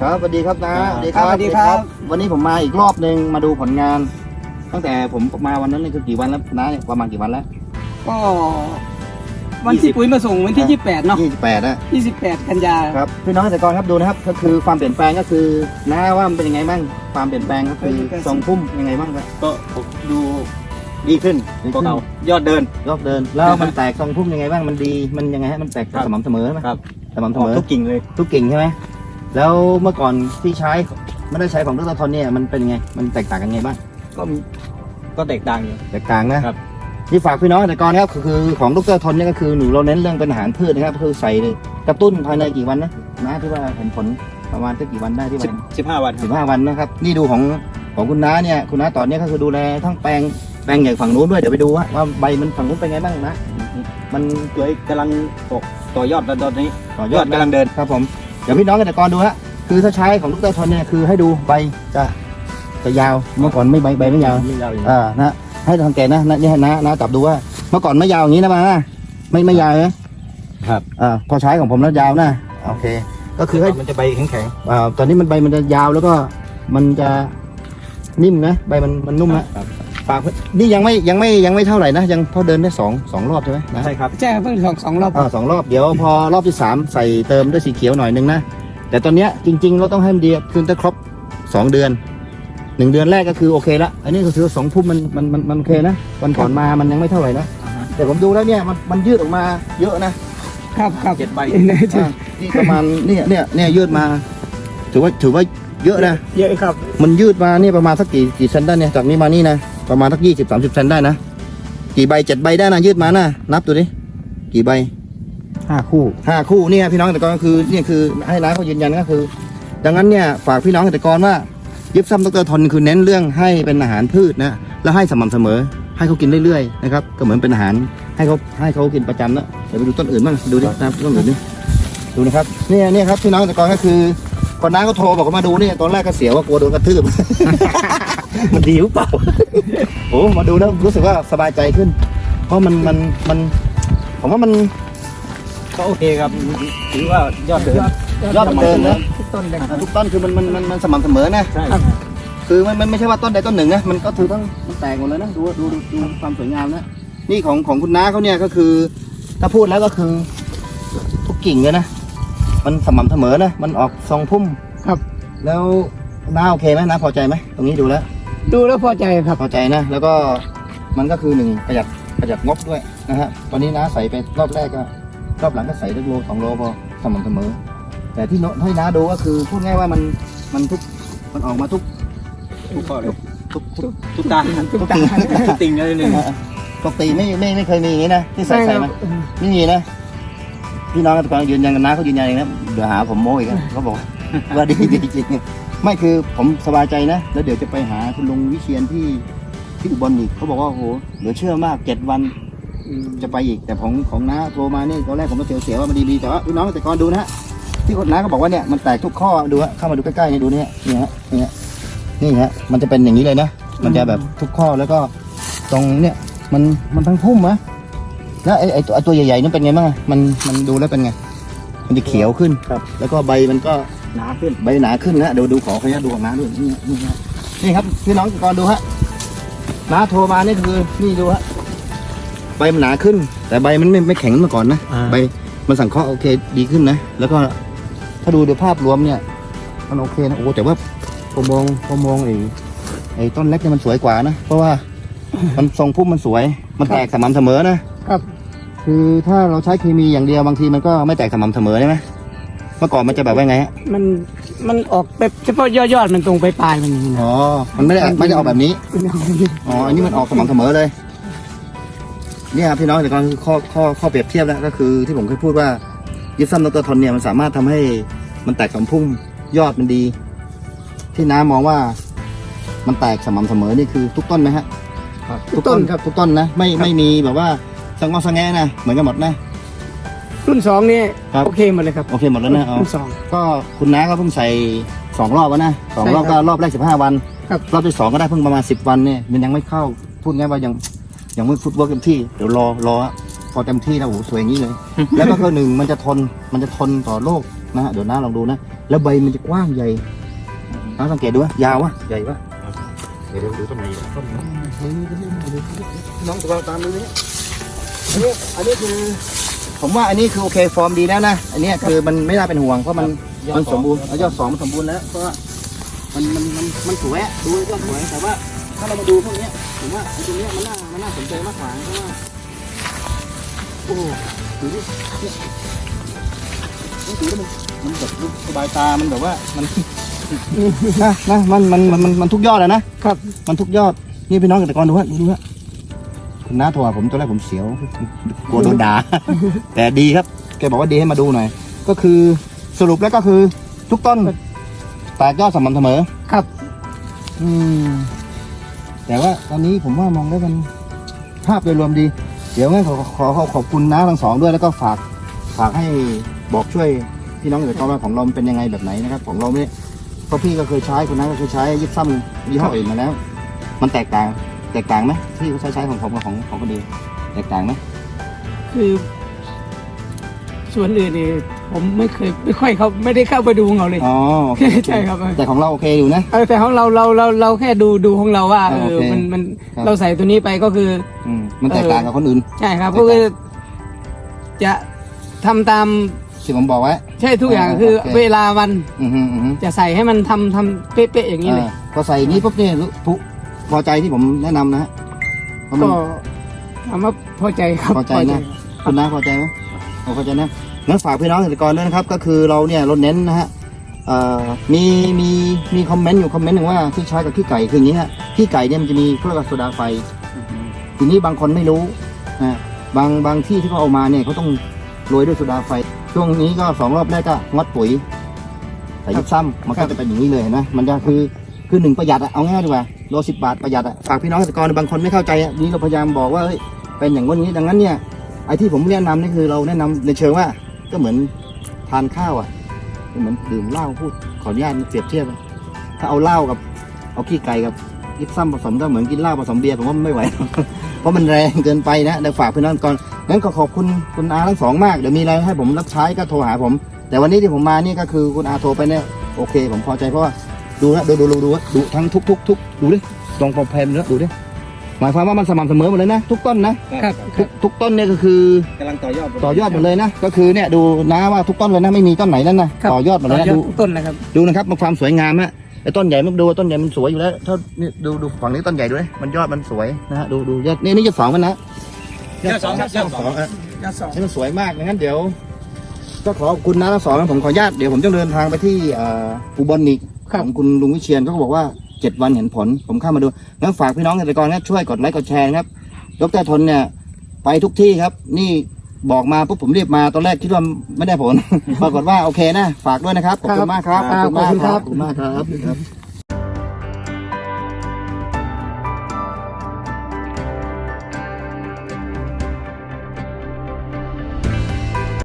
ครับสวัสดีครับนะครับสวัสดีครับสวัสดีครับ วันนี้ผมมาอีกรอบหนึ่งมาดูผลงาน ตั้งแต่ผมมาวันนั้นนี่คือกี่วันแล้วนะเนี่ยประมาณกี่วันแล้ว ก็วันที่ปุ๋ยมาส่งวันที่ 28 เนาะยี่สิบแปดนะ28 กันยาครับพี่น้องเกษตรกรครับดูนะครับก็คือความเปลี่ยนแปลงก็คือนะว่ามันเป็นยังไงบ้างความเปลี่ยนแปลงก็คือทรงพุ่มยังไงบ้างครับก็ดูดีขึ้นกว่าเก่ายอดเดินรอบเดิน แล้วมันแตกทรงพุ่มยังไงบ้างมันดีมันยังไงฮะมันแตกครับสม่ำเสมอไหมครับสม่ำเสออกมอทุกกิ่งเลยทุกกิ่งใช่ไหม แล้วเมื่อก่อนที่ใช้ไม่ได้ใช้ของดรทนเนี่ยมันเป็นยังไง มันแตกต่างกันไงบ้าง ก็มีก็แตกต่างอยู่ แตกต่างนะครับ ที่ฝากพี่น้องเกษตรกรนะครับคือคือของดรทนเนี่ยก็คือหนูเราเน้นเรื่องเป็นอาหารพืชนะครับก็คือใส่กระตุ้นภายในกี่วันนะนะที่ว่าเห็นผลประมาณสักกี่วันได้ที่สิว่าบสิบห้าวันคสิรับบห้าวันนะครับ นี่ดูของของคุณน้าเนี่ยคุณน้าตอนเนี้ยก็คือดูแลทั้งแปลงแปลงใหญ่ฝั่งนู้นด้วยเดี๋ยวไปดูว่าว่าใบมันฝั่งนู้นเป็นไงบ้างนะ มันสวยกำลังตกต่อยอดแล้วตอนนี้ต่อยยออดดกำลังเดินครับผมเดี๋ยวพี่น้องเกษตรกรดูฮะคือถ้าใช้ของดรทนเนี่ยคือให้ดูใบจะจะยาวเมื่อก่อนไม่ใบใบไม่ยาวยาวอยู่อ่านะให้สังเกตนะนะนี่ให้นะนะจับดูว่า เมื่อก่อนไม่ยาวอย่างนี้นะมาไม่ไม่ยาวนะครับอ่าพอใช้ของผมแล้วยาวนะโอเค ก็คือให้มันจะใบแข็งอ่าตอนนี้มันใบมันจะยาวแล้วก็มันจะนิ่มนะใบมันมันนุ่มนะครับ ปากนี่ยังไม่ยังไม่ยังไม่เท่าไหร่นะยังพอเดินได้สองสองรอบใช่ไหมนะใช่ครับใช่ครับเพิ่งสองสองรอบอ่าสองรอบเดี๋ยวพอรอบที่สามใส่เติมด้วยสีเขียวหน่อยนึงนะแต่ตอนเนี้ยจริง ๆ เราต้องให้มันดีคือถ้าครบสองเดือนหนึ่งเดือนแรกก็คือโอเคละอันนี้ก็ถือว่าสองพุ่มมันมันมันมันโอเคนะวันก่อนมามันยังไม่เท่าไหร่นะอ่าฮะแต่ผมดูแล้วเนี่ยมันมันยืดออกมาเยอะนะครับครับเจ็ดใบใช่อ่านี่ประมาณเนี่ยเนี่ยเนี่ยยืดมา ถือว่าถือว่าเยอะนะ เยอะครับ มันยืดมานี่ประมาณสักกี่กี่เซนได้เนี่ยจากนี้มานี่นะ ประมาณสักยี่สิบสามสิบเซนได้นะ กี่ใบเจ็ดใบได้นะยืดมานะนับดูดิกี่ใบห้าคู่ห้าคู่เนี่ยพี่น้องเกษตรกรก็คือเนี่ยคือให้ร้านเขายืนยันก็คือ ดังนั้นเนี่ยฝากพี่น้องเกษตรกรว่ายิบซ้ำดรทนคือเน้นเรื่องให้เป็นอาหารพืชนะแล้วให้สม่ำเสมอ ให้เขากินเรื่อยๆนะครับก็เหมือนเป็นอาหารให้เขาให้เขากินประจำนะเดี๋ยวไปดูต้นอื่นบ้างดูดินะครับต้นอื่นดิดูนะครับเนี่ยเนี่ยครับพี่น้องเกษตรกรก็คือ ก่อนหน้าเขาโทรบอกว่ามาดูเนี่ยตอนแรกก็เสียวว่ากลัวโดนกระทืบ มันดีหรือเปล่าโอ้มาดูแล้วรู้สึกว่าสบายใจขึ้น เพราะมันมันมันผมว่ามันก็โอเคครับถือว่ายอดเดินยอดมันเดินนะทุกต้นเลยทุกต้นคือมันมันมันมันสม่ำเสมอนะใช่คือมันมันไม่ใช่ว่าต้นใดต้นหนึ่งนะมันก็ถือต้องมันแตกหมดเลยนะดูดูดูดูความสวยงามนะนี่ของของคุณน้าเขาเนี่ยก็คือ ถ้าพูดแล้วก็คือ ทุกกิ่งเลยนะ มันสม่ำเสมอนะ มันออกทรงพุ่มครับ แล้วน้าโอเคไหมน้าพอใจไหมตรงนี้ดูแล้ว ดูแล้วพอใจครับ พอใจนะ แล้วก็มันก็คือหนึ่งประหยัดประหยัดงบด้วยนะฮะ ตอนนี้น้าใส่ไปรอบแรกก็รอบหลังก็ใส่ได้โลสองโลพอสม่ำเสมอ แต่ที่โน้ให้น้าดูก็คือพูดง่ายว่ามันมันทุกมันออกมาทุกทุกข้อเลยทุกทุกทุกตาทุกตาทุกติ่งเลยหนึ่งปกติไม่ไม่ไม่เคยมีอย่างนี้นะที่ใส่ใส่มาไม่มีนะ พี่น้องตะกอนยืนยันกันนะเขายืนยันเองนะเดี๋ยวหาผมโม้อีกนะเขาบอกว่าดีดีจริงไม่คือผมสบายใจนะ แล้วเดี๋ยวจะไปหาคุณลุงวิเชียนที่ที่อุบลอีกเขาบอกว่าโอ้โหเหลือเชื่อมากเจ็ดวันจะไปอีกแต่ของของน้าโทรมาเนี่ยตอนแรกผมก็เสียวเสียวๆว่ามันดีดีแต่ว่าพี่น้องเกษตรกรดูนะฮะที่คนน้าก็บอกว่าเนี่ยมันแตกทุกข้อดูฮะเข้ามาดูใกล้ๆนี่ดูเนี่ยนี่ฮะนี่ฮะนี่ฮะมันจะเป็นอย่างนี้เลยนะมันจะแบบทุกข้อแล้วก็ตรงเนี่ยมันมันทั้งพุ่มนะ แล้วไอ้ไอ้ตัวไอ้ตัวใหญ่ๆนั่นเป็นไงบ้างอะมันมันดูแล้วเป็นไง มันจะเขียวขึ้นครับ แล้วก็ใบมันก็หนาขึ้นใบหนาขึ้นนะเดี๋ยวดูขอขออนุญาตดูของน้าด้วยนี่นี่ฮะนี่ครับพี่น้องก่อนดูฮะน้าโทรมานี่คือนี่ดูฮะใบมันหนาขึ้น แต่ใบมันไม่ไม่แข็งเหมื่อนก่อนนะอ่า ใบมันสังเคราะห์โอเคดีขึ้นนะแล้วก็ถ้าดูโดยภาพรวมเนี่ย มันโอเคนะโอ้โหแต่ว่าผมมองผมมองไอ้ไอ้ต้นเล็กเนี่ยมันสวยกว่านะเพราะว่า มันทรงพุ่มมันสวย มันแตกสม่ำเสมอนะ ครับคือถ้าเราใช้เคมีอย่างเดียวบางทีมันก็ไม่แตกสม่ำเสมอใช่ไหมเมื่อก่อนมันจะแบบว่าไงฮะมันมันออกแบบเฉพาะยอดยอดมันตรงไปปลายมันอย่างนี้นะอ๋อมันไม่ได้ไม่ได้ออกแบบนี้อ๋ออันนี้มันออกสม่ำเสมอเลย เนี่ยครับพี่น้องแต่ก่อนคือข้อข้อข้อเปรียบเทียบแล้วก็คือที่ผมเคยพูดว่ายิปซัมดรทนเนี่ยมันสามารถทำให้มันแตกสมพุ่มยอดมันดี ที่น้ามองว่ามันแตกสม่ำเสมอนี่คือทุกต้นไหมฮะ ทุกต้นครับทุกต้นนะ ไม่ไม่มีแบบว่า สังงอสังแงนะเหมือนกันหมดนะ รุ่นสองนี่ครับ โอเคหมดเลยครับโอเคหมดแล้วนะอ๋อรุ่นสอง ก็คุณน้าก็เพิ่งใส่สองรอบแล้วนะสองรอบใช่ครัก็บรอบแรกสิบห้าวันครับ รอบที่สองก็ได้เพิ่งประมาณสิบวันเนี่ยมันยังไม่เข้าพูดง่ายว่ายังยังไม่ฟุตเวิร์กเต็มที่เดี๋ยวรอรอพอเต็มที่แล้วโอ้โหสวยอย่างนี้เลย แล้วก็คือหนึ่งมันจะทนมันจะทนต่อโรคนะฮะเดี๋ยวน้าลองดูนะแล้วใบมันจะกว้างใหญ่น้าสังเกตดูว่ายาววะใหญ่วะเดี๋ยวเดี๋ยวดูต้นไหนต้นไหนน้องตัวตามดูนี่อั นนี้อันนี้คือ ผมว่าอันนี้คือโอเคฟอร์มดีแล้วนะ อันเนี้ยคือมันไม่น่าเป็นห่วงเพราะมันมันสมบูรณ์แล้วยอดสองมันสมบูรณ์แล้วเพราะว่ามันมันมันมันสวยอะดูยอดสวยแต่ว่าถ้าเรามาดูพวกเนี้ยผมว่าไอ้ตรงเนี้ยมันน่ามันน่าสนใจมากกว่าเพราะว่าโอ้ดูดิเนี่ยนี่ดูแล้วมันมันแบบดูสบายตามันแบบว่ามัน นะนะมันมันมันมันมันทุกยอดอะนะครับ มันทุกยอดนี่พี่น้องเกษตรกรดูฮะดูฮะ คุณน้าโทรหาผมตอนแรกผมเสียวกลัวโดนด่า แต่ดีครับ แกบอกว่าดีให้มาดูหน่อย ก็คือสรุปแล้วก็คือ ทุกต้นแตกยอดสม่ำเสมอ ครับ อืม แต่ว่าตอนนี้ผมว่ามองแล้วมันภาพโดยรวมดี เดี๋ยวงั้นขอขอขอขอบคุณน้าทั้งสองด้วยแล้วก็ฝากฝากให้บอกช่วยพี่น้องเกษตรกรว่าของเรามันเป็นยังไงแบบไหนนะครับ ของเราเนี่ยเพราะพี่ก็เคยใช้คุณน้าก็เคยใช้ยิบซ้ำยี่ห้ออื่นมาแล้ว มันแตกต่าง แตกต่างไหมที่เขาใช้ใช้ของผมกับของของคนอื่นแตกต่างไหมคือส่วนอื่นนี่ผมไม่เคยไม่ค่อยเขาไม่ได้เข้าไปดูของเขาเลยอ๋อโอเคโอเคใช่ครับ แต่ของเราโอเคอยู่นะเออแต่ของเราเราเราเราแค่ดูดูของเราว่าเออ่าอโอเคมันมันครับเราใส่ตัวนี้ไปก็คืออืมมันแตกต่างกับคนอื่นใช่ครับใช่ก็ครับคือจะทำตามที่ผมบอกไว้ใช่ทุกอย่างอ่าคือโอเคเวลาวันอือฮึอือฮึจะใส่ให้มันทำทำเป๊ะๆอย่างนี้เลยอ่าพอใส่อย่างนี้ปุ๊บเนี่ยรู้ทุก พอใจที่ผมแนะนำนะฮะเพราะมันก็ถามว่าพอใจครับพอใจนะคุณน้าพอใจไหมผมพอใจนะงั้นฝากพี่น้องเกษตรกรด้วยนะครับ ก็คือเราเนี่ยเราเน้นนะฮะเอ่อมีมีมีคอมเมนต์อยู่คอมเมนต์หนึ่งว่าที่ใช้กับขี้ไก่คืออย่างนี้ฮะขี้ไก่เนี่ยมันจะมีเครื่องโซดาไฟ ทีนี้บางคนไม่รู้นะบางบางที่ที่เขาเอามาเนี่ยเขาต้องโรยด้วยโซดาไฟ ช่วงนี้ก็สองรอบแรกก็งดปุ๋ยใส่ยิบซ้ำมันก็จะเป็นอย่างนี้เลยเห็นะมันจะคือคือหนึ่งประหยัดอะเอาง่ายดีกว่า โลสิบาทประหยัดอะฝากพี่น้องเกษตรกรบางคนไม่เข้าใจอะนี่เราพยายามบอกว่าเฮ้ยเป็นอย่างนี้ดังนั้นเนี่ยไอ้ที่ผมแนะนำนี่คือเราแนะนำในเชิงว่าก็เหมือนทานข้าวอะเหมือนดื่มเหล้าพูดขออนุญาตเปรียบเทียบถ้าเอาเหล้ากับ เอาขี้ไก่กับยิบซ้ำผสมก็เหมือนกินเหล้าผสมเบียร์ผมว่าไม่ไหว เพราะมันแรงเกินไปนะเดี๋ยวฝากพี่น้องก่อนงั้นก็ขอบคุณคุณอาทั้งสองมากเดี๋ยวมีอะไรให้ผมรับใช้ก็โทรหาผม แต่วันนี้ที่ผมมานี่ก็คือคุณอาโทรไปเนี่ยโอเค ผมพอใจเพราะว่า ดูนะดูดูดูดูดูทั้งทุกทุกทุกดูดิตรงพอแพมแล้วดูดิหมายความว่ามันสม่ำเสมอหมดเลยนะ ทุกต้นนะครับทุกทุกต้นเนี่ยก็คือกำลังต่อยอดต่อยอดหมดเลยนะ ก็คือเนี่ยดูนะว่าทุกต้นเลยนะไม่มีต้นไหนนั่นนะครับต่อยอดหมดเลยนะต่อยอดูดทุกต้นนะครับดูนะครับมันความสวยงามฮะไอ้ต้นใหญ่มันดูต้นใหญ่มันสวยอยู่แล้วถ้านี่ดูดูฝั่งนี้ต้นใหญ่ด้วยมันยอดมันสวยนะฮะดูดูยอดนี่นี่ยอดสองมันนะยอดสองครับยอดสองอะยอดสองนี่มันสวยมากงั้นเดี๋ยวก็ขอขอบคุณนะทั้งสองนะผมขออนุญาตเดี๋ยวผมจะเดินทางไปที่เอ่ออุบลนิก ครับของคุณลุงวิเชียนเขาก็บอกว่าเจ็ดวันเห็นผล ผมเข้ามาดูงั้นฝากพี่น้องเกษตรกรนะช่วยกดไลค์กดแชร์นะครับดรทนเนี่ย ไปทุกที่ครับ นี่บอกมาปุ๊บผมรีบมาตอนแรกคิดว่าไม่ได้ผล ปรากฏว่าโอเคนะ ฝากด้วยนะครับขอบคุณมากครับครับขอบคุณครับขอบคุณมากครับ